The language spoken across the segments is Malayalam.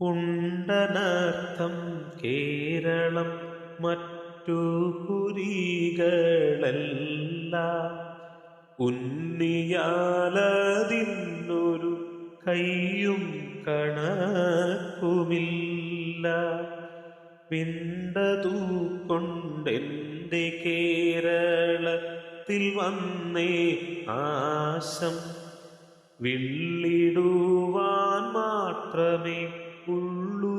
ഉണ്ടനർത്ഥം കേരളം മറ്റു പുരികളല്ല ഉന്നിയാലതിന്നൊരു കയ്യും കണക്കുമില്ല. കൊണ്ടെന്റെ കേരളത്തിൽ വന്നേ ആശം. വിള്ളിടുവാൻ മാത്രമേ ഉള്ളൂ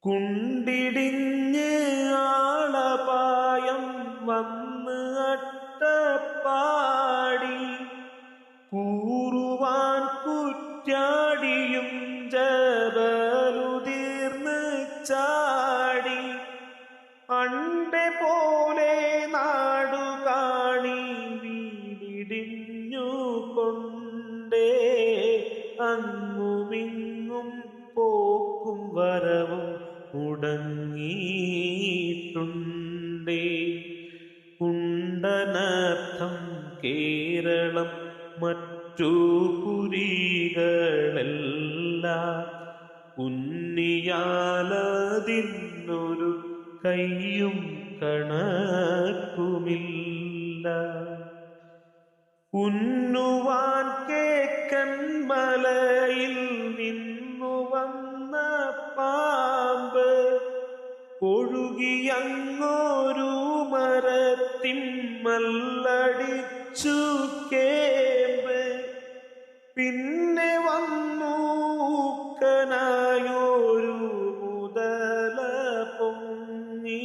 കുണ്ടിടിഞ്ഞ് ആളപായം വന്ന് അട്ടപ്പാടി. കൂറുവാൻ കുറ്റാടിയും ജബലുതീർന്ന് ചാടി. വരവും മുടങ്ങിയിട്ടുണ്ടേ. കുണ്ടനർത്ഥം കേരളം മറ്റു പുരികളല്ല ഉന്നിയാലതിന്നൊരു കയ്യും കണക്കുമില്ല. ഉന്നുവാൻ ഒഴുകിയങ്ങോരു മരത്തിമ്മല്ലടിച്ചു കേമ്പ്. പിന്നെ വന്നു കനായോരു മുതല പൊങ്ങി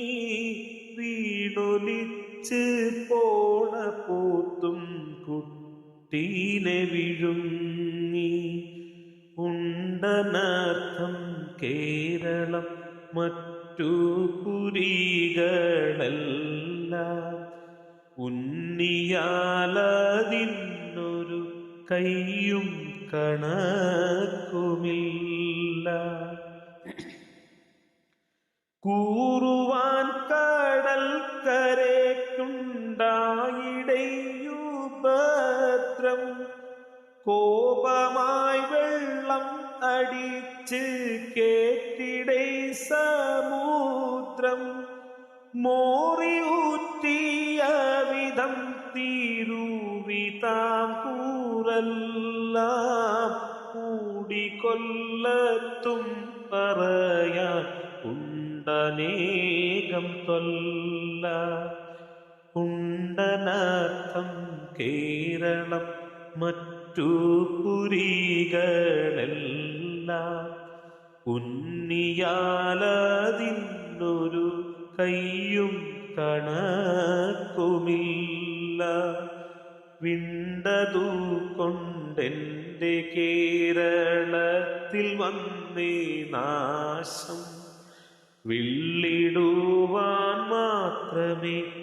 വീണൊലിച്ച് പോണ പോത്തും കുട്ടീനെ വിഴുങ്ങി. ഉണ്ടനർത്ഥം കേരളം മറ്റു പുരികളല്ല ഉന്നിയാലതിന്നൊരു കയ്യും കണക്കുമില്ല. കൂറുവാൻ കടൽ കരയ്ക്കുണ്ടായിടയുപദ്രം കോപമായി വെള്ളം അടിച്ച് കേട്ടിടൈ സമുദ്രം മോറി ഊറ്റിയ വിധം തീരുവിതാം കൂറെല്ലാം കൂടിക്കൊല്ലത്തും പറയാൻ ഉണ്ടനേകം തൊല്ല. ഉണ്ടനാഥം കേരളം മറ്റു പുരികളെല്ലാം ഉന്നിയാലതിന്നൊരു കയ്യും കണക്കുമില്ല വിണ്ടതു കൊണ്ടെന്റെ കേരളത്തിൽ വന്നേ നാശം. വിള്ളിടുവാൻ മാത്രമേ